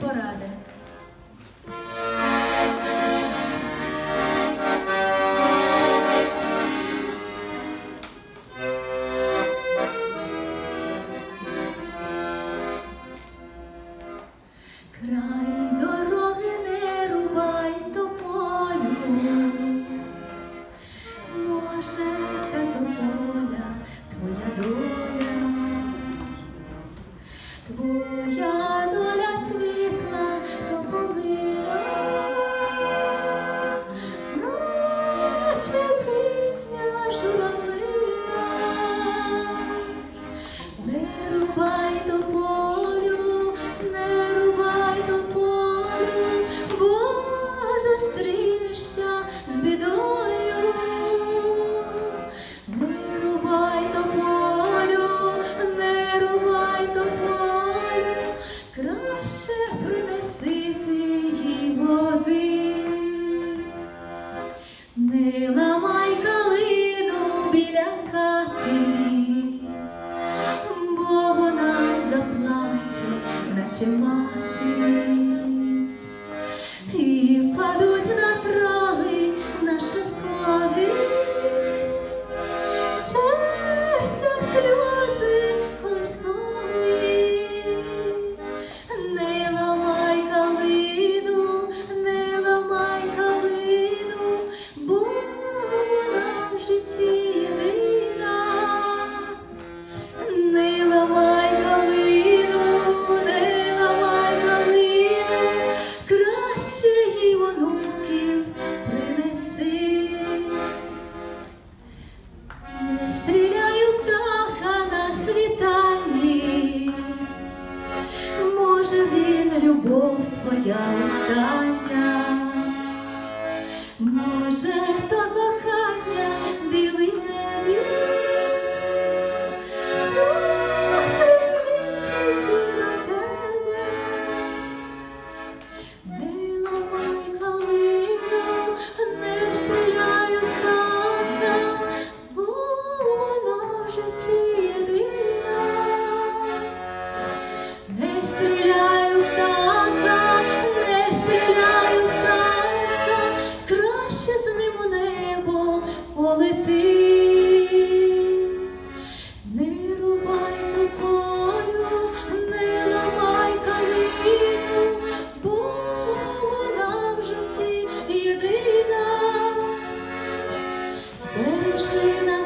поради. Край дороги не рубай тополю, може, та тополя, твоя доля, твоя. to живина, любов твоя остання, може, та 是那